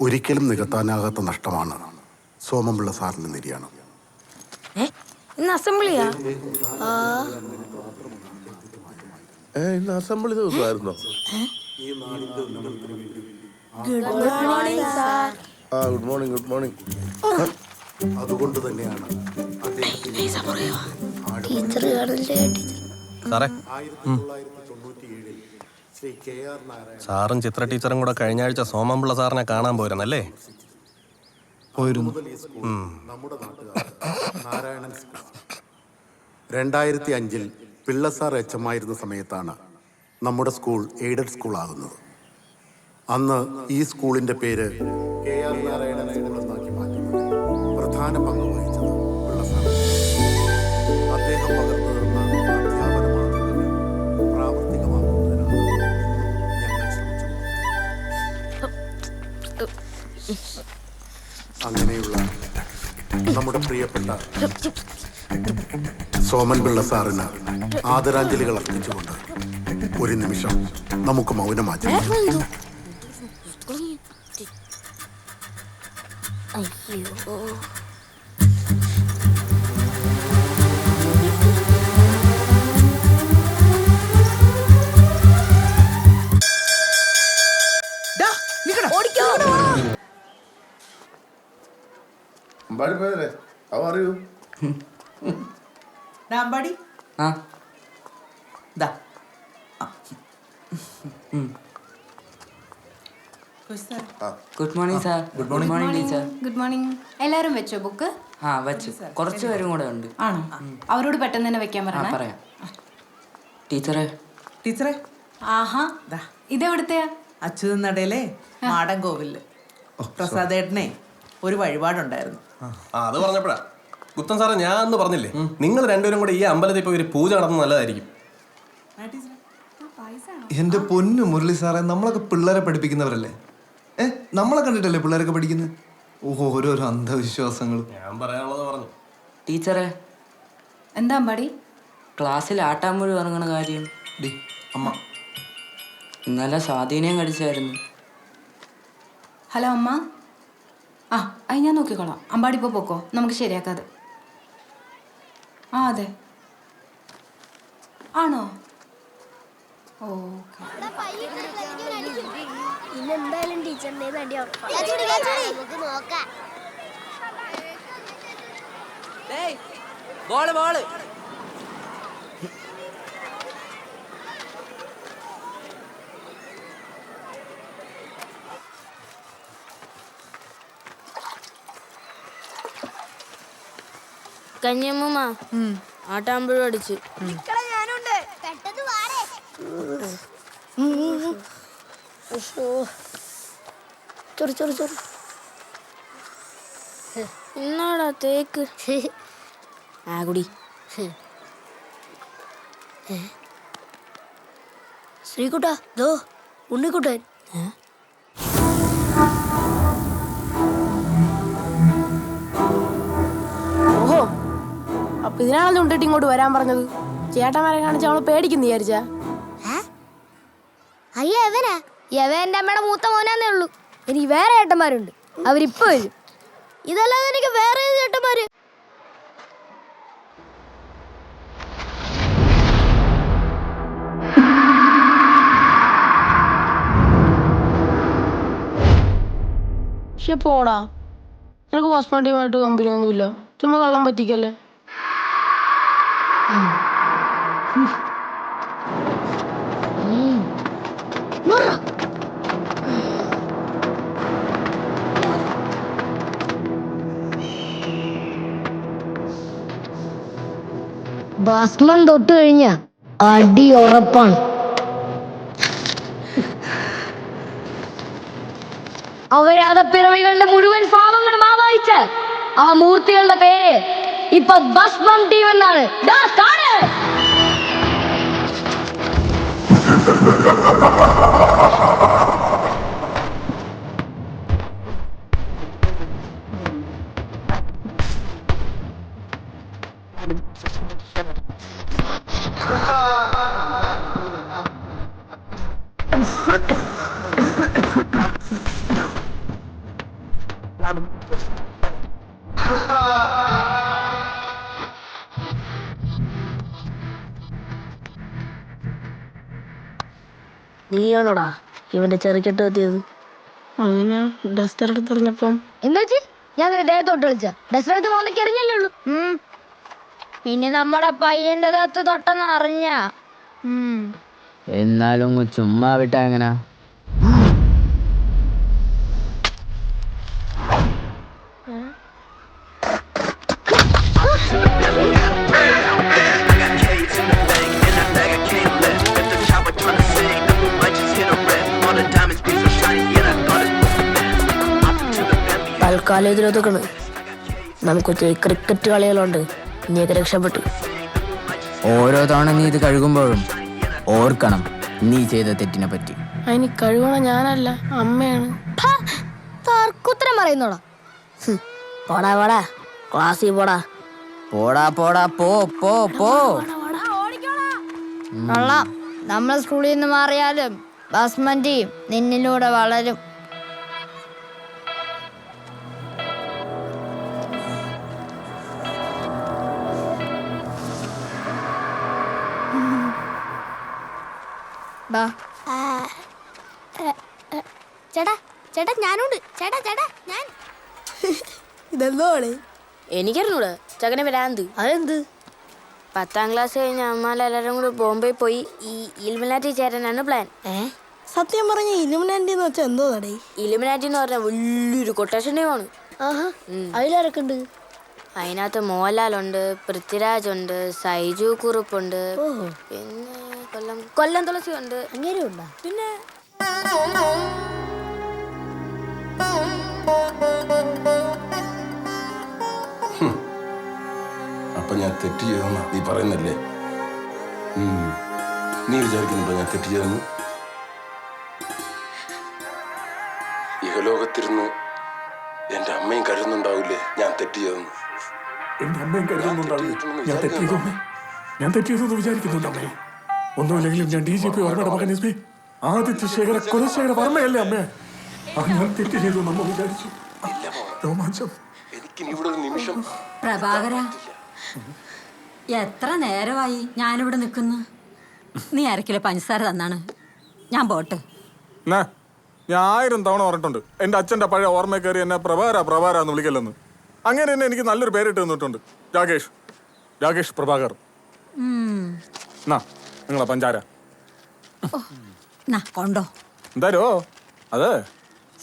ഒരിക്കലും നികത്താനാകാത്ത നഷ്ടമാണ്. സോമമുള്ള സാറിന്റെ നിര്യാണം ഇന്ന് അസംബ്ലിയാ? ഏ ഇന്ന് അസംബ്ലി ദിവസമായിരുന്നോ? ആ ഗുഡ് മോർണിംഗ് ഗുഡ് മോർണിംഗ് അതുകൊണ്ട് തന്നെയാണ് ടീച്ചർ കാണില്ലേ സാറേ ആയിരത്തി തൊള്ളായിരത്തി തൊണ്ണൂറ്റിയേഴിൽ ശ്രീ കെ ആർ നാരായണൻ സാറും ചിത്ര ടീച്ചറും കൂടെ കഴിഞ്ഞ ആഴ്ച സോമംപിള്ള സാറിനെ കാണാൻ പോയിരുന്നല്ലേ? പോയിരുന്നു. നമ്മുടെ നാട്ടുകാർ നാരായണൻ സ്കൂൾ. രണ്ടായിരത്തി അഞ്ചിൽ പിള്ള സാർ എച്ച് എം ആയിരുന്ന സമയത്താണ് നമ്മുടെ സ്കൂൾ എയ്ഡഡ് സ്കൂൾ ആകുന്നത്. അന്ന് ഈ സ്കൂളിന്റെ പേര് കെ ആർ നാരായണൻ സ്കൂൾ എന്നാക്കി മാറ്റുന്നത് പ്രധാന പങ്ക് വഹിച്ചത് പിള്ള സാർ അദ്ദേഹം നമ്മുടെ പ്രിയപ്പെട്ട സോമൻ പിള്ള സാറിന് ആദരാഞ്ജലികൾ അർപ്പിച്ചുകൊണ്ട് ഒരു നിമിഷം നമുക്ക് മൗനമാറ്റാം അയ്യോ. അമ്പാടി പോയതല്ലേ? അവ അറിയൂ അമ്പാടി. ആ. ദാ. Good morning sir. Good morning. Teacher. Good morning. എല്ലാവരും വെച്ചോ ബുക്ക്? ആ വെച്ചു. കുറച്ച് പേരും കൂടെ ഉണ്ട്. ആണോ? അവരോട് പെട്ടെന്ന് തന്നെ വെക്കാൻ പറയാം പറയണേ. പറയാം. ടീച്ചറെ. ടീച്ചറെ. ആഹാ. ദാ. ഇതെവിടുത്തെയാ അച്യുതൻ നടയിലെ മാടൻ കോവിൽ പ്രസാദേട്ടനെ ഒരു വഴിപാടുണ്ടായിരുന്നു. ആ അത് പറഞ്ഞപ്പോഴാ. ഗുപ്തൻ സാറേ ഞാൻ അന്ന് പറഞ്ഞില്ലേ നിങ്ങൾ രണ്ടുപേരും കൂടെ ഈ അമ്പലത്തിൽ പോയി ഒരു പൂജ നടത്തുന്നത് നല്ലതായിരിക്കും. എന്റെ പൊന്നു മുരളി സാറേ നമ്മളൊക്കെ പിള്ളേരെ പഠിപ്പിക്കുന്നവരല്ലേ? ഏ നമ്മളെ കണ്ടിട്ടല്ലേ പിള്ളേരൊക്കെ പഠിക്കുന്നത് ഓഹോ ഓരോരോ അന്ധവിശ്വാസങ്ങൾ ഞാൻ പറയാനുള്ളത് പറഞ്ഞു. ടീച്ചറെ എന്താ അമ്പാടി? ക്ലാസ്സിൽ ആട്ടാമ്പുഴി ഇറങ്ങണ കാര്യം. ഡി അമ്മ. ഇന്നലെ സ്വാധീനം കടിച്ചായിരുന്നു. ഹലോ അമ്മ. ആ അത് ഞാൻ നോക്കിക്കോളാം. അമ്പാടി ഇപ്പോൾ പോക്കോ. നമുക്ക് ശരിയാക്കാതെ. ആ അതെ. ആണോ? ഓക്കെ. ഇന്നെന്തായാലും നമുക്ക് നോക്കാം. Ball ball. കഞ്ഞമ്മ ആട്ടാമ്പഴും അടിച്ച്. ചൊറി ചൊറി ചൊറി. എന്നാടാ തേക്ക്. ആ കുടി. ശ്രീകുട്ടാ ദോ ഉണ്ണിക്കുട്ടൻ. ഓഹോ അപ്പൊ ഇതിനാണല്ലോ ഉണ്ടിട്ട് ഇങ്ങോട്ട് വരാൻ പറഞ്ഞത്? ചേട്ടന്മാരെ കാണിച്ച അവളെ പേടിക്കുന്നു വിചാരിച്ചാ. അയ്യ എവനാ യവ എന്റെ അമ്മയുടെ മൂത്ത മോനാന്നേ ഉള്ളൂ. എനിക്ക് വേറെ ഏട്ടന്മാരുണ്ട്. അവരിപ്പോ വരും. ഇതല്ലാതെ എനിക്ക് വേറെ ഏത് ചേട്ടന്മാര് പക്ഷെ പോടാ. നിനക്ക് ഹോസ്പിറ്റലുമായിട്ട് കമ്പനി ഒന്നുമില്ല. ചുമ്മാ കള്ളം പറ്റിക്കല്ലേ? ഭസ്മം തൊട്ട് കഴിഞ്ഞ അടി ഉറപ്പാണ്. അവരാധപ്പിറവികളുടെ മുഴുവൻ പാപങ്ങളും ആവാഹിച്ച് ആ മൂർത്തികളുടെ പേര് இப்ப பஸ் பம் டீ வந்தாரு டா காடு Thank you. നീയാണോടാ ഇവന്റെ ചെറുക്കെട്ട് എത്തിയത് അങ്ങനെ ഡസ്റ്റർ എടുത്തെറിഞ്ഞപ്പം ഞാൻ എറിഞ്ഞല്ലേ ഉള്ളൂ. ഇനി നമ്മുടെ പയ്യന്റെ ദേഹത്ത് തൊട്ടെന്ന് അറിഞ്ഞ. എന്നാലും ചുമ്മാ വിട്ടാ എങ്ങനാ? തൽക്കാലം നമുക്കൊരു ക്രിക്കറ്റ് കളികളുണ്ട്. നീയൊക്കെ രക്ഷപ്പെട്ടു. ഓരോ തവണ നീ ഇത് കഴുകുമ്പോഴും ഓർക്കണം നീ ചെയ്ത തെറ്റിനെ പറ്റി. അതിന് കഴുകണ ഞാനല്ല അമ്മയാണ്. തർക്കുത്തരം പറയുന്നോടാ. പോടാ പോടാ. ക്ലാസ്സിൽ പോടാ. പോടാ പോടാ പോ പോ പോ. കൊള്ളാം. നമ്മൾ സ്കൂളിൽ നിന്ന് മാറിയാലും ബസ്മന്റിയും നിന്നിലൂടെ വളരും. ബാ ചേട്ടാ ചേട്ടാ ഞാനുണ്ട്. ചേട്ടാ ചേട്ടാ ഞാൻ. എനിക്കറിഞ്ഞൂടെ. ചകനെ വരാന്ത് അതെന്ത്? പത്താം ക്ലാസ് കഴിഞ്ഞ അമ്മാലെല്ലാരും കൂടി ബോംബെ പോയി. ഈ ഇലുമിനാറ്റി ചേരാനാണ് പ്ലാൻ ഏ? സത്യം പറഞ്ഞ ഇലുമിനാറ്റി എന്ന് വെച്ചാൽ എന്തോ തടേ ഇലുമിനാറ്റി എന്ന് പറഞ്ഞ വലിയൊരു കൊട്ടേഷൻ ടീമാണ് അതിലാരൊക്കെ ഉണ്ട് അതിനകത്ത് മോഹൻലാലുണ്ട് പൃഥ്വിരാജ് ഉണ്ട് സൈജു കുറുപ്പുണ്ട്. പിന്നെ കൊല്ലം തുളസി ഉണ്ട്. അങ്ങനെ ഉണ്ടോ പിന്നെ അപ്പൊ ഞാൻ തെറ്റ് ചെയ്തെന്നാ നീ പറയുന്നല്ലേ. നീ വിചാരിക്കുന്നുണ്ടോ ഞാൻ തെറ്റ് ചെയ്തെന്ന്? ഇഹലോകത്തിരുന്ന് എന്റെ അമ്മയും കരുതുന്നുണ്ടാവില്ലേ ഞാൻ തെറ്റ് ചെയ്തെന്ന്? എന്റെ അമ്മയും കരുതുന്നുണ്ടാവില്ലേ? ഞാൻ തെറ്റിയതോ ഞാൻ തെറ്റിയതെന്ന് വിചാരിക്കുന്നുണ്ട് അമ്മേ. ഒന്നുമില്ലെങ്കിലും ഞാൻ ഡി ജി പി വർമ്മയുടെ മകൻ എസ് പി. ആദിത്യ ശേഖര കുലശേഖര വർമ്മയല്ലേ അമ്മേ? ഞാൻ തെറ്റ് ചെയ്തു നമ്മ വിചാരിച്ചു. രോമാഞ്ചം. പ്രഭാകര എത്ര നേരമായി ഞാനിവിടെ നിൽക്കുന്നു? നീ അരക്കിലെ പഞ്ചസാര തന്നാണ്. ഞാൻ പോട്ടെ. ഞാൻ ആയിരം തവണ പറഞ്ഞിട്ടുണ്ട്. എന്റെ അച്ഛന്റെ പഴയ ഓർമ്മ കയറി എന്നെ പ്രഭാര പ്രഭാര എന്ന് വിളിക്കല്ലെന്ന്. അങ്ങനെ തന്നെ എനിക്ക് നല്ലൊരു പേരിട്ട് തന്നിട്ടുണ്ട്. രാകേഷ്. രാകേഷ് പ്രഭാകർ. എന്നാ നിങ്ങളെ പഞ്ചാര. നാ കൊണ്ടോ. എന്തായാലോ അത്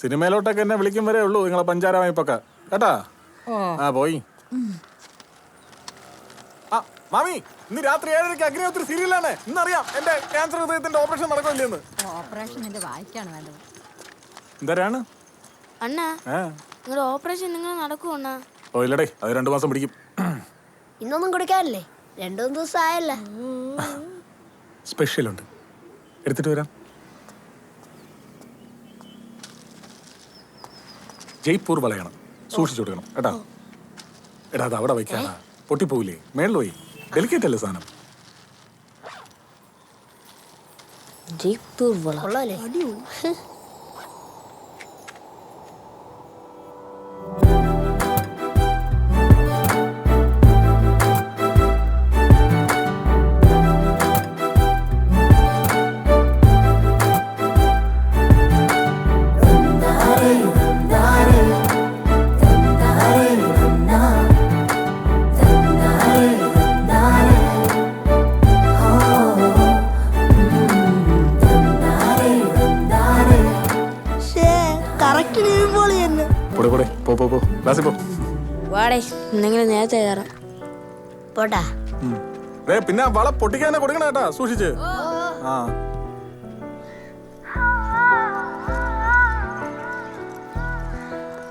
സിനിമയിലോട്ടൊക്കെ എന്നെ വിളിക്കും വരെ ഉള്ളൂ നിങ്ങളെ പഞ്ചാര വായ്പൊക്കെ കേട്ടാ? ആ പോയി. ആ മാമി ഇന്ന് രാത്രി ഏഴരയ്ക്ക് അഗ്നിഹോത്രി സീരിയലാണ്. ഇന്നറിയാം എന്റെ ക്യാൻസർ ഹൃദയത്തിന്റെ ഓപ്പറേഷൻ നടക്കില്ലെന്ന് ഓപ്പറേഷൻ എന്റെ വായിക്കാണ് വേണ്ടത്. എന്തരാണ്? അണ്ണാ നിങ്ങളുടെ ഓപ്പറേഷൻ നിങ്ങൾ നടക്കുമോ അണ്ണാ? ഓ ഇല്ലടേ അത് രണ്ടു മാസം പിടിക്കും. ഇന്നൊന്നും കുടിക്കാറില്ലേ രണ്ടു മൂന്ന് ദിവസം ആയല്ലേ. സ്പെഷ്യൽ ഉണ്ട് എടുത്തിട്ട് വരാം. ജയ്പൂർ വളയണം. സൂക്ഷിച്ചു കൊടുക്കണം. കേട്ടാ എടാ അത് അവിടെ വയ്ക്കാനാ പൊട്ടിപ്പോവില്ലേ? മേളിൽ പോയി. ഡെലിക്കേറ്റ് അല്ലേ സാധനം? ജയ്പൂർ വള. വാടേ എന്തെങ്കിലും നേരത്തെ കയറാം. പോട്ടാ. ദേ, പിന്നെ ആ വള പൊട്ടിക്കാനെ കൊടുക്കണ കേട്ടാ സൂക്ഷിച്ച്. ആ.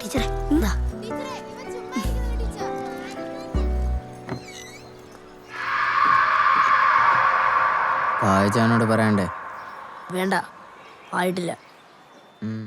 ടീച്ചറെ എന്താ വായിച്ചാനോട് പറയണ്ടേ? വേണ്ട ആയിട്ടില്ല. ഉം.